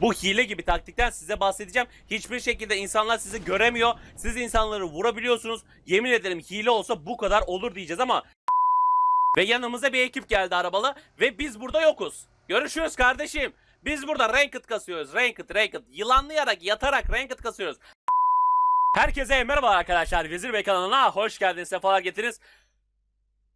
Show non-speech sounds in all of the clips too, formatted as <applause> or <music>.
Bu hile gibi taktikten size bahsedeceğim. Hiçbir şekilde insanlar sizi göremiyor. Siz insanları vurabiliyorsunuz. Yemin ederim hile olsa bu kadar olur diyeceğiz ama <laughs> ve yanımıza bir ekip geldi arabalı ve biz burada yokuz. Görüşürüz kardeşim. Biz burada ranked kasıyoruz. Ranked, ranked. Yılanlayarak, yatarak ranked kasıyoruz. <laughs> Herkese merhaba arkadaşlar. Vezir Bey kanalına hoş geldiniz. Sefalar getiriniz.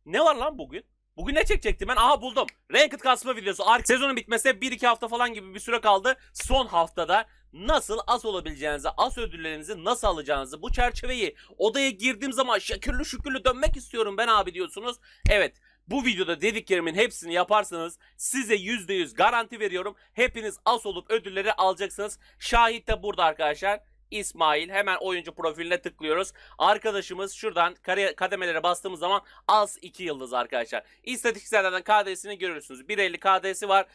Ne var lan bugün? Bugün ne çekecektim ben? Aha buldum. Ranked kasma videosu. Ark sezonun bitmesine 1-2 hafta falan gibi bir süre kaldı. Son haftada nasıl as olabileceğinizi, as ödüllerinizi nasıl alacağınızı, bu çerçeveyi odaya girdiğim zaman şekürlü şükürlü dönmek istiyorum ben abi diyorsunuz. Evet. Bu videoda dediklerimin hepsini yaparsanız size %100 garanti veriyorum. Hepiniz as olup ödülleri alacaksınız. Şahit de burada arkadaşlar. İsmail hemen oyuncu profiline tıklıyoruz. Arkadaşımız şuradan kademelere bastığımız zaman az 2 yıldız arkadaşlar. İstatistiklerden KD'sini görürsünüz. 1.50 KD'si var.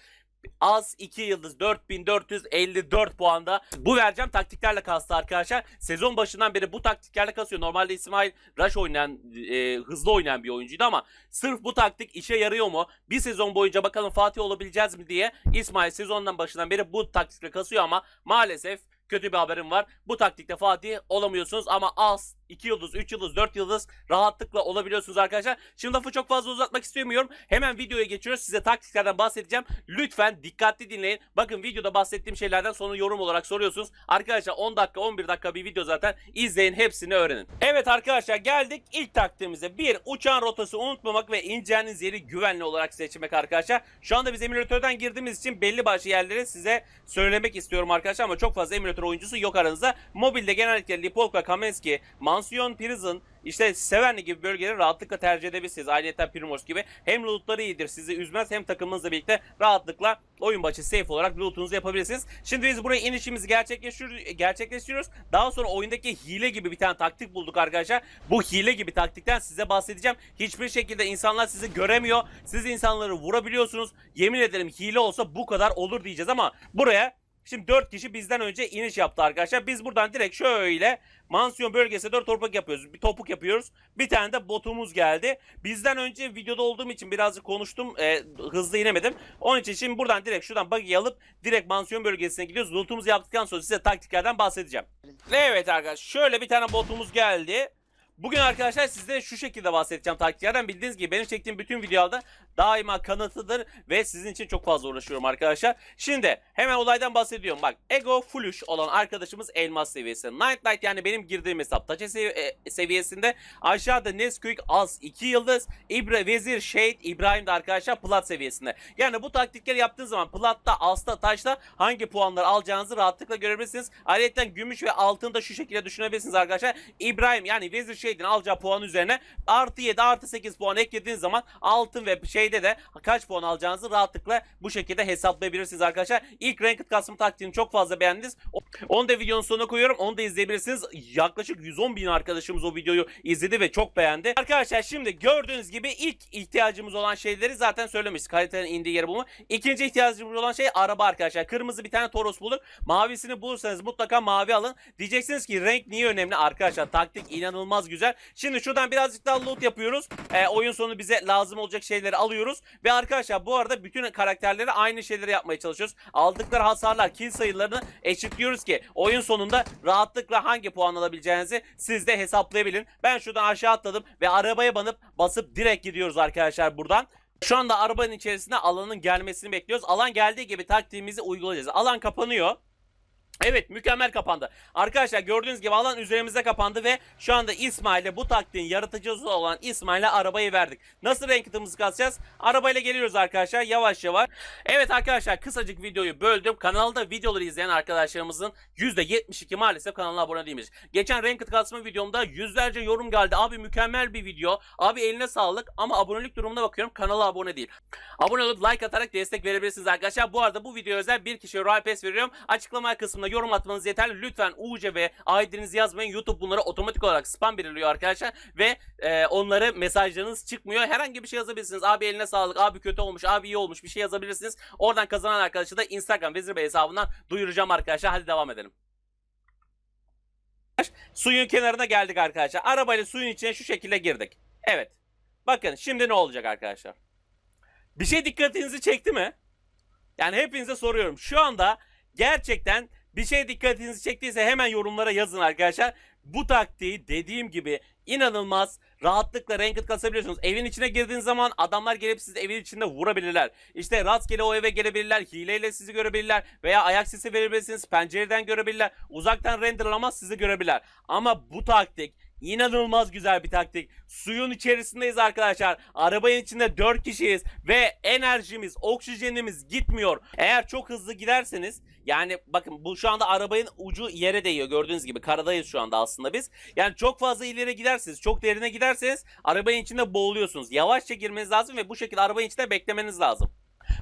Az 2 yıldız 4454 puanda. Bu vereceğim taktiklerle kastı arkadaşlar. Sezon başından beri bu taktiklerle kasıyor. Normalde İsmail Rush oynayan, e, hızlı oynayan bir oyuncuydu ama sırf bu taktik işe yarıyor mu? Bir sezon boyunca bakalım Fatih olabileceğiz mi diye İsmail sezondan başından beri bu taktikle kasıyor ama maalesef kötü bir haberim var. Bu taktikte Fatih olamıyorsunuz ama az 2 yıldız, 3 yıldız, 4 yıldız rahatlıkla olabiliyorsunuz arkadaşlar. Şimdi lafı çok fazla uzatmak istemiyorum. Hemen videoya geçiyoruz. Size taktiklerden bahsedeceğim. Lütfen dikkatli dinleyin. Bakın videoda bahsettiğim şeylerden sonra yorum olarak soruyorsunuz. Arkadaşlar 10 dakika 11 dakika bir video zaten. İzleyin hepsini öğrenin. Evet arkadaşlar geldik ilk taktiğimize. Bir uçağın rotası unutmamak ve ineceğiniz yeri güvenli olarak seçmek arkadaşlar. Şu anda biz emülatörden girdiğimiz için belli başlı yerleri size söylemek istiyorum arkadaşlar ama çok fazla emülatör oyuncusu yok aranızda. Mobilde genellikle Lipolka, Kamenski, Mansiyon, Prison, işte Sevenli gibi bölgeleri rahatlıkla tercih edebilirsiniz. Ayrıca Primors gibi hem lootları iyidir sizi üzmez hem takımınızla birlikte rahatlıkla oyun başı safe olarak lootunuzu yapabilirsiniz. Şimdi biz buraya inişimizi gerçekleştiriyoruz. gerçekleştiriyoruz. Daha sonra oyundaki hile gibi bir tane taktik bulduk arkadaşlar. Bu hile gibi taktikten size bahsedeceğim. Hiçbir şekilde insanlar sizi göremiyor. Siz insanları vurabiliyorsunuz. Yemin ederim hile olsa bu kadar olur diyeceğiz ama buraya Şimdi 4 kişi bizden önce iniş yaptı arkadaşlar. Biz buradan direkt şöyle mansiyon bölgesine 4 topuk yapıyoruz. Bir topuk yapıyoruz. Bir tane de botumuz geldi. Bizden önce videoda olduğum için birazcık konuştum. E, hızlı inemedim. Onun için şimdi buradan direkt şuradan buggy alıp direkt mansiyon bölgesine gidiyoruz. Lootumuzu yaptıktan sonra size taktiklerden bahsedeceğim. Ve evet arkadaşlar şöyle bir tane botumuz geldi. Bugün arkadaşlar size şu şekilde bahsedeceğim taktiklerden. Bildiğiniz gibi benim çektiğim bütün videolarda daima kanıtıdır ve sizin için çok fazla uğraşıyorum arkadaşlar. Şimdi hemen olaydan bahsediyorum. Bak Ego Flush olan arkadaşımız elmas seviyesi. Night Knight yani benim girdiğim hesap Taça sev- e, seviyesinde. Aşağıda Nesquik az 2 yıldız. İbra Vezir Shade İbrahim de arkadaşlar plat seviyesinde. Yani bu taktikleri yaptığınız zaman platta, asta, taşta hangi puanları alacağınızı rahatlıkla görebilirsiniz. Ayrıca gümüş ve altını da şu şekilde düşünebilirsiniz arkadaşlar. İbrahim yani Vezir Shade'in alacağı puan üzerine artı 7 artı 8 puan eklediğiniz zaman altın ve şeyde de kaç puan alacağınızı rahatlıkla bu şekilde hesaplayabilirsiniz arkadaşlar. İlk ranked kasma taktiğini çok fazla beğendiniz. Onu da videonun sonuna koyuyorum. Onu da izleyebilirsiniz. Yaklaşık 110 bin arkadaşımız o videoyu izledi ve çok beğendi. Arkadaşlar şimdi gördüğünüz gibi ilk ihtiyacımız olan şeyleri zaten söylemiştik. Haritanın indiği yeri bulma. İkinci ihtiyacımız olan şey araba arkadaşlar. Kırmızı bir tane Toros bulduk. Mavisini bulursanız mutlaka mavi alın. Diyeceksiniz ki renk niye önemli arkadaşlar? Taktik inanılmaz güzel. Şimdi şuradan birazcık daha loot yapıyoruz. Ee, oyun sonu bize lazım olacak şeyleri alıyoruz. Ve arkadaşlar bu arada bütün karakterleri aynı şeyleri yapmaya çalışıyoruz. Aldıkları hasarlar, kill sayılarını eşitliyoruz ki oyun sonunda rahatlıkla hangi puan alabileceğinizi siz de hesaplayabilin. Ben şuradan aşağı atladım ve arabaya banıp basıp direkt gidiyoruz arkadaşlar buradan. Şu anda arabanın içerisinde alanın gelmesini bekliyoruz. Alan geldiği gibi taktiğimizi uygulayacağız. Alan kapanıyor. Evet mükemmel kapandı. Arkadaşlar gördüğünüz gibi alan üzerimize kapandı ve şu anda İsmail'e bu taktiğin yaratıcısı olan İsmail'e arabayı verdik. Nasıl ranked'ımızı kasacağız? Arabayla geliyoruz arkadaşlar yavaş yavaş. Evet arkadaşlar kısacık videoyu böldüm. Kanalda videoları izleyen arkadaşlarımızın %72 maalesef kanalına abone değilmiş. Geçen ranked kasma videomda yüzlerce yorum geldi. Abi mükemmel bir video. Abi eline sağlık ama abonelik durumuna bakıyorum kanala abone değil. Abone olup like atarak destek verebilirsiniz arkadaşlar. Bu arada bu video özel bir kişiye Royal Pass veriyorum. Açıklama kısmında yorum atmanız yeterli. Lütfen UC ve ID'nizi yazmayın. YouTube bunları otomatik olarak spam belirliyor arkadaşlar. Ve e, onları mesajlarınız çıkmıyor. Herhangi bir şey yazabilirsiniz. Abi eline sağlık. Abi kötü olmuş. Abi iyi olmuş. Bir şey yazabilirsiniz. Oradan kazanan arkadaşı da Instagram Vezir Bey hesabından duyuracağım arkadaşlar. Hadi devam edelim. Suyun kenarına geldik arkadaşlar. Arabayla suyun içine şu şekilde girdik. Evet. Bakın şimdi ne olacak arkadaşlar? Bir şey dikkatinizi çekti mi? Yani hepinize soruyorum. Şu anda gerçekten bir şey dikkatinizi çektiyse hemen yorumlara yazın arkadaşlar. Bu taktiği dediğim gibi inanılmaz rahatlıkla ranked kasabiliyorsunuz. Evin içine girdiğiniz zaman adamlar gelip sizi evin içinde vurabilirler. İşte rastgele o eve gelebilirler, hileyle sizi görebilirler veya ayak sesi verebilirsiniz, pencereden görebilirler, uzaktan renderlamaz sizi görebilirler. Ama bu taktik İnanılmaz güzel bir taktik. Suyun içerisindeyiz arkadaşlar. Arabanın içinde 4 kişiyiz ve enerjimiz, oksijenimiz gitmiyor. Eğer çok hızlı giderseniz yani bakın bu şu anda arabanın ucu yere değiyor gördüğünüz gibi karadayız şu anda aslında biz. Yani çok fazla ileri giderseniz, çok derine giderseniz arabanın içinde boğuluyorsunuz. Yavaşça girmeniz lazım ve bu şekilde arabanın içinde beklemeniz lazım.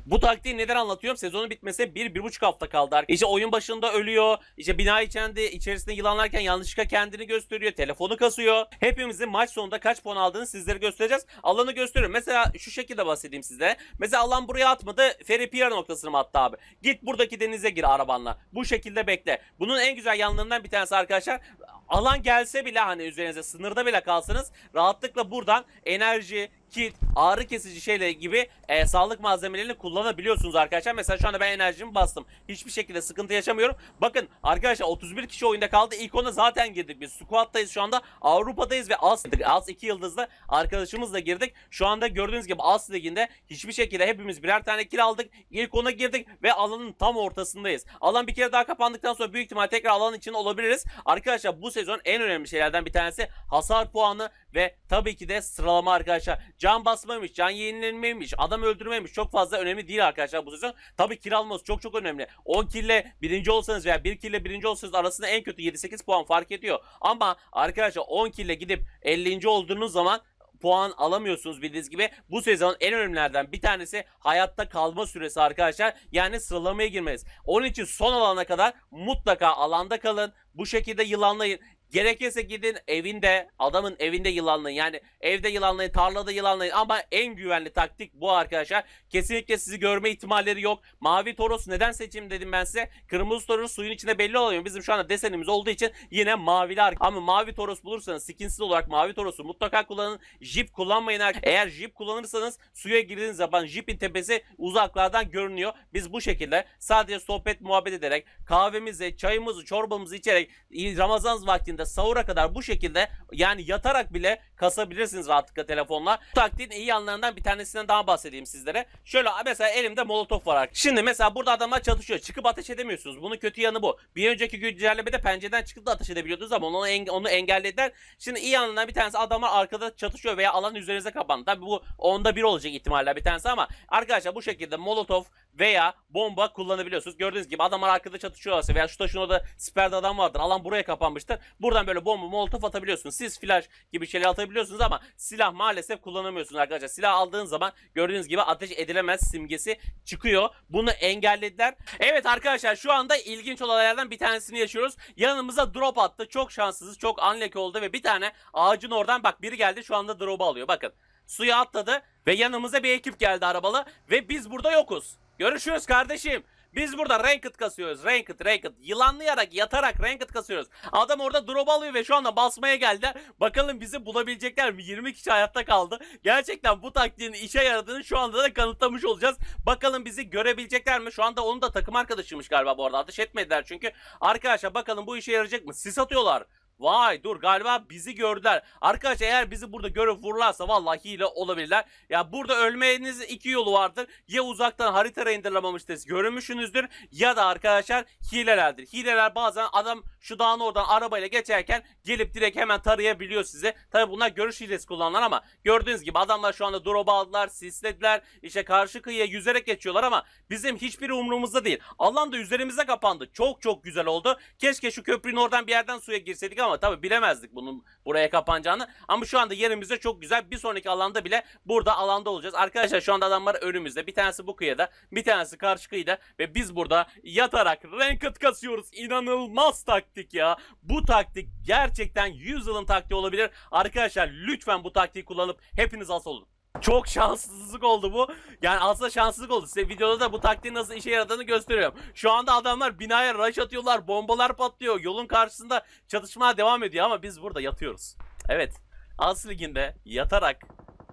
Bu taktiği neden anlatıyorum? Sezonun bitmesine 1-1,5 hafta kaldı. İşte oyun başında ölüyor. İşte bina içinde, içerisinde yılanlarken yanlışlıkla kendini gösteriyor. Telefonu kasıyor. Hepimizin maç sonunda kaç puan aldığını sizlere göstereceğiz. Alanı gösteriyorum. Mesela şu şekilde bahsedeyim size. Mesela alan buraya atmadı. Ferry Pier noktasını mı attı abi? Git buradaki denize gir arabanla. Bu şekilde bekle. Bunun en güzel yanlarından bir tanesi arkadaşlar. Alan gelse bile hani üzerinize sınırda bile kalsanız rahatlıkla buradan enerji, kit, ağrı kesici şeyler gibi e, sağlık malzemelerini kullanabiliyorsunuz arkadaşlar. Mesela şu anda ben enerjimi bastım. Hiçbir şekilde sıkıntı yaşamıyorum. Bakın arkadaşlar 31 kişi oyunda kaldı. İlk ona zaten girdik biz. Squad'dayız şu anda. Avrupa'dayız ve As, As 2 yıldızlı arkadaşımızla girdik. Şu anda gördüğünüz gibi As liginde hiçbir şekilde hepimiz birer tane kill aldık. İlk ona girdik ve alanın tam ortasındayız. Alan bir kere daha kapandıktan sonra büyük ihtimal tekrar alanın içinde olabiliriz. Arkadaşlar bu sezon en önemli şeylerden bir tanesi hasar puanı ve tabii ki de sıralama arkadaşlar. Can basmaymış, can yenilenmeymiş, adam öldürmemiş çok fazla önemli değil arkadaşlar bu sezon. Tabii kill alması çok çok önemli. 10 kille birinci olsanız veya 1 kille birinci olsanız arasında en kötü 7-8 puan fark ediyor. Ama arkadaşlar 10 kille gidip 50. olduğunuz zaman puan alamıyorsunuz bildiğiniz gibi. Bu sezon en önemlilerden bir tanesi hayatta kalma süresi arkadaşlar. Yani sıralamaya girmeniz. Onun için son alana kadar mutlaka alanda kalın. Bu şekilde yılanlayın. Gerekirse gidin evinde, adamın evinde yılanlayın. Yani evde yılanlayın, tarlada yılanlayın. Ama en güvenli taktik bu arkadaşlar. Kesinlikle sizi görme ihtimalleri yok. Mavi Toros neden seçim dedim ben size. Kırmızı Toros suyun içinde belli oluyor. Bizim şu anda desenimiz olduğu için yine maviler. Ama mavi Toros bulursanız skinsiz olarak mavi Toros'u mutlaka kullanın. Jip kullanmayın. Eğer jip kullanırsanız suya girdiğiniz zaman jipin tepesi uzaklardan görünüyor. Biz bu şekilde sadece sohbet muhabbet ederek kahvemizi, çayımızı, çorbamızı içerek Ramazan vaktinde sahura kadar bu şekilde yani yatarak bile kasabilirsiniz rahatlıkla telefonla. Bu taktiğin iyi yanlarından bir tanesinden daha bahsedeyim sizlere. Şöyle mesela elimde molotof var. arkadaşlar. Şimdi mesela burada adamlar çatışıyor. Çıkıp ateş edemiyorsunuz. Bunun kötü yanı bu. Bir önceki güncellemede pencereden çıkıp da ateş edebiliyordunuz ama onu, enge- onu engellediler. Şimdi iyi yanlarından bir tanesi adamlar arkada çatışıyor veya alan üzerinize kapandı. Tabi bu onda bir olacak ihtimaller bir tanesi ama arkadaşlar bu şekilde molotof veya bomba kullanabiliyorsunuz. Gördüğünüz gibi adamlar arkada çatışıyorlarsa veya şu taşın orada siperde adam vardır. Alan buraya kapanmıştır. Buradan böyle bomba molotof atabiliyorsunuz. Siz flash gibi şeyler atabiliyorsunuz ama silah maalesef kullanamıyorsunuz arkadaşlar. Silah aldığınız zaman gördüğünüz gibi ateş edilemez simgesi çıkıyor. Bunu engellediler. Evet arkadaşlar şu anda ilginç olaylardan bir tanesini yaşıyoruz. Yanımıza drop attı. Çok şanssızız. Çok unlucky oldu ve bir tane ağacın oradan bak biri geldi şu anda drop'u alıyor. Bakın suya atladı ve yanımıza bir ekip geldi arabalı ve biz burada yokuz. Görüşürüz kardeşim. Biz burada ranked kasıyoruz. Ranked, ranked. Yılanlayarak, yatarak ranked kasıyoruz. Adam orada drop alıyor ve şu anda basmaya geldiler. Bakalım bizi bulabilecekler mi? 20 kişi hayatta kaldı. Gerçekten bu taktiğin işe yaradığını şu anda da kanıtlamış olacağız. Bakalım bizi görebilecekler mi? Şu anda onun da takım arkadaşıymış galiba bu arada. Ateş etmediler çünkü. Arkadaşlar bakalım bu işe yarayacak mı? Sis atıyorlar. Vay dur galiba bizi gördüler. Arkadaşlar eğer bizi burada görüp vururlarsa vallahi hile olabilirler. Ya burada ölmenizin iki yolu vardır. Ya uzaktan harita renderlamamıştır görünmüşsünüzdür ya da arkadaşlar hilelerdir. Hileler bazen adam şu dağın oradan arabayla geçerken gelip direkt hemen tarayabiliyor sizi. Tabi bunlar görüş hilesi kullananlar ama gördüğünüz gibi adamlar şu anda drop aldılar, sislediler. İşte karşı kıyıya yüzerek geçiyorlar ama bizim hiçbiri umurumuzda değil. Alan da üzerimize kapandı. Çok çok güzel oldu. Keşke şu köprünün oradan bir yerden suya girseydik ama tabi bilemezdik bunun buraya kapanacağını. Ama şu anda yerimizde çok güzel. Bir sonraki alanda bile burada alanda olacağız. Arkadaşlar şu anda adamlar önümüzde. Bir tanesi bu kıyıda, bir tanesi karşı kıyıda ve biz burada yatarak ranked kasıyoruz. İnanılmaz taktik ya. Bu taktik gerçekten 100 yılın taktiği olabilir. Arkadaşlar lütfen bu taktiği kullanıp hepiniz as olun. Çok şanssızlık oldu bu. Yani aslında şanssızlık oldu. Size videoda da bu taktiğin nasıl işe yaradığını gösteriyorum. Şu anda adamlar binaya rush atıyorlar. Bombalar patlıyor. Yolun karşısında çatışma devam ediyor ama biz burada yatıyoruz. Evet. As liginde yatarak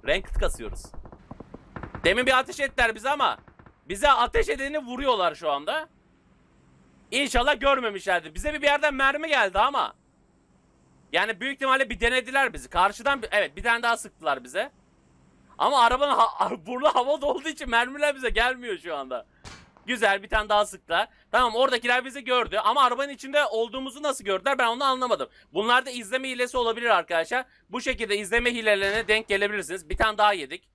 ranked kasıyoruz. Demin bir ateş ettiler bize ama bize ateş edeni vuruyorlar şu anda. İnşallah görmemişlerdi. Bize bir yerden mermi geldi ama. Yani büyük ihtimalle bir denediler bizi. Karşıdan bir, evet bir tane daha sıktılar bize. Ama arabanın ha <laughs> burnu havada olduğu için mermiler bize gelmiyor şu anda. Güzel bir tane daha sıktılar. Tamam oradakiler bizi gördü ama arabanın içinde olduğumuzu nasıl gördüler ben onu anlamadım. Bunlar da izleme hilesi olabilir arkadaşlar. Bu şekilde izleme hilelerine denk gelebilirsiniz. Bir tane daha yedik.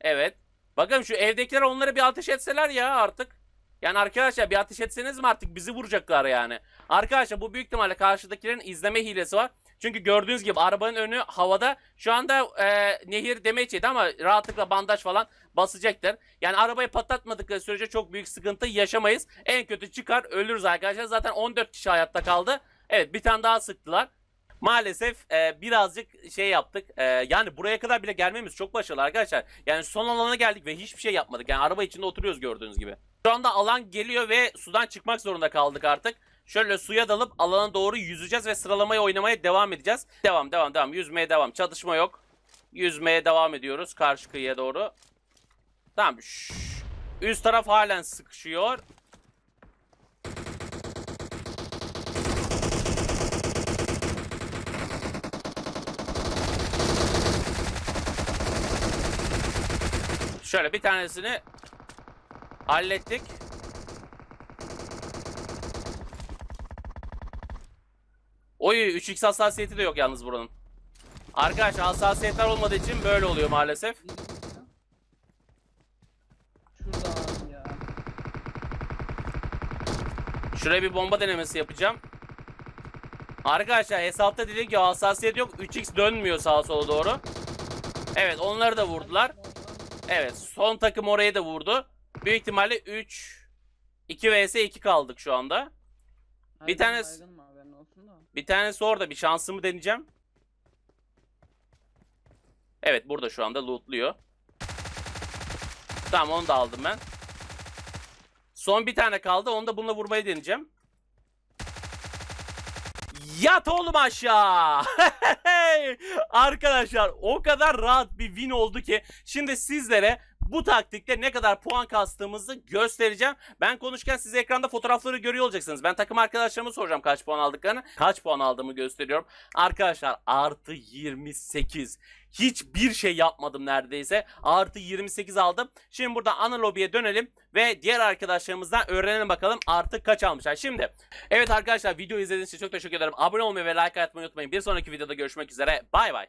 Evet. Bakın şu evdekiler onları bir ateş etseler ya artık. Yani arkadaşlar bir ateş etseniz mi artık bizi vuracaklar yani. Arkadaşlar bu büyük ihtimalle karşıdakilerin izleme hilesi var. Çünkü gördüğünüz gibi arabanın önü havada. Şu anda e, nehir demeç yedi ama rahatlıkla bandaj falan basacaktır. Yani arabayı patlatmadıkları sürece çok büyük sıkıntı yaşamayız. En kötü çıkar ölürüz arkadaşlar. Zaten 14 kişi hayatta kaldı. Evet bir tane daha sıktılar. Maalesef e, birazcık şey yaptık. E, yani buraya kadar bile gelmemiz çok başarılı arkadaşlar. Yani son alana geldik ve hiçbir şey yapmadık. Yani araba içinde oturuyoruz gördüğünüz gibi. Şu anda alan geliyor ve sudan çıkmak zorunda kaldık artık. Şöyle suya dalıp alana doğru yüzeceğiz ve sıralamayı oynamaya devam edeceğiz. Devam devam devam. Yüzmeye devam. Çatışma yok. Yüzmeye devam ediyoruz karşı kıyıya doğru. Tamam. Şşş. Üst taraf halen sıkışıyor. Şöyle bir tanesini hallettik. Oy 3x hassasiyeti de yok yalnız buranın. Arkadaşlar hassasiyetler olmadığı için böyle oluyor maalesef. Şurada abi ya. Şuraya bir bomba denemesi yapacağım. Arkadaşlar hesapta dedik ki hassasiyet yok. 3x dönmüyor sağa sola doğru. Evet onları da vurdular. Evet son takım orayı da vurdu. Büyük ihtimalle 3 2 vs 2 kaldık şu anda. Bir Herkes Bir tanesi orada bir şansımı deneyeceğim. Evet burada şu anda lootluyor. Tamam onu da aldım ben. Son bir tane kaldı. Onu da bununla vurmayı deneyeceğim. Yat oğlum aşağı. <laughs> Arkadaşlar o kadar rahat bir win oldu ki şimdi sizlere bu taktikte ne kadar puan kastığımızı göstereceğim. Ben konuşurken siz ekranda fotoğrafları görüyor olacaksınız. Ben takım arkadaşlarıma soracağım kaç puan aldıklarını. Kaç puan aldığımı gösteriyorum. Arkadaşlar artı 28. Hiçbir şey yapmadım neredeyse. Artı 28 aldım. Şimdi burada ana lobiye dönelim ve diğer arkadaşlarımızdan öğrenelim bakalım artık kaç almışlar. Şimdi evet arkadaşlar video izlediğiniz için çok teşekkür ederim. Abone olmayı ve like atmayı unutmayın. Bir sonraki videoda görüşmek üzere. Bay bay.